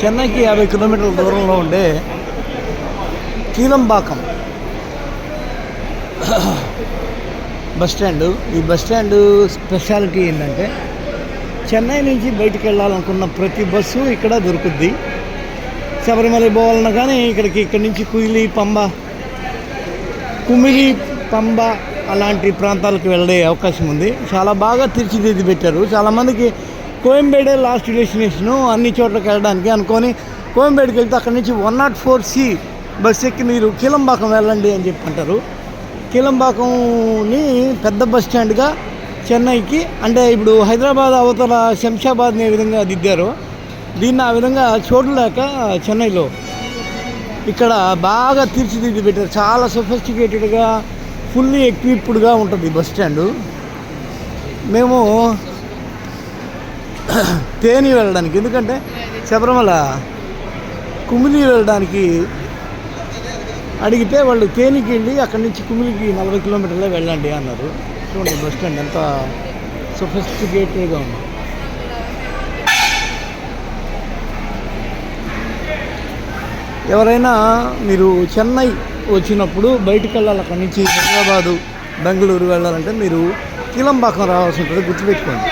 చెన్నైకి యాభై కిలోమీటర్ల దూరంలో ఉండే కీలంబాకం. Bus stand. ఈ బస్ స్టాండ్ స్పెషాలిటీ ఏంటంటే చెన్నై నుంచి బయటికి వెళ్ళాలనుకున్న ప్రతి బస్సు ఇక్కడ దొరుకుద్ది. శబరిమల పోవాలన్నా కానీ ఇక్కడికి ఇక్కడి నుంచి కుయిలి పంబ కుమిలి పంబ అలాంటి ప్రాంతాలకు వెళ్ళే అవకాశం ఉంది. చాలా బాగా తీర్చిదిద్ది పెట్టారు చాలామందికి కోయంబేడే లాస్ట్ డెస్టినేషను అన్ని చోట్లకి వెళ్ళడానికి అనుకొని కోయంబేడుకి వెళ్తే అక్కడి నుంచి one nought four C bus ఎక్కి మీరు కీలంబాకం వెళ్ళండి అని చెప్పి అంటారు కీలంబాకంని పెద్ద బస్ స్టాండ్గా చెన్నైకి అంటే ఇప్పుడు హైదరాబాద్ అవతల శంషాబాద్ని ఏ విధంగా దిద్దారో దీన్ని ఆ విధంగా చూడలేక చెన్నైలో ఇక్కడ బాగా తీర్చిదిద్ది పెట్టారు. చాలా సొఫిస్టికేటెడ్గా ఫుల్లీ ఎక్విప్డ్గా ఉంటుంది బస్ స్టాండు. మేము తేని వెళ్ళడానికి. ఎందుకంటే శబరిమల కుమిలి వెళ్ళడానికి అడిగితే వాళ్ళు తేనికి వెళ్ళి అక్కడి నుంచి కుమిలికి నలభై కిలోమీటర్లే వెళ్ళండి అన్నారు. చూడండి బస్ స్టాండ్ ఎంత సొఫిస్టికేటెడ్గా ఉంది. ఎవరైనా మీరు చెన్నై వచ్చినప్పుడు బయటికి వెళ్ళాలి అక్కడి నుంచి హైదరాబాదు బెంగళూరు వెళ్ళాలంటే మీరు కీలంబాకం రావాల్సి ఉంటుంది. గుర్తుపెట్టుకోండి.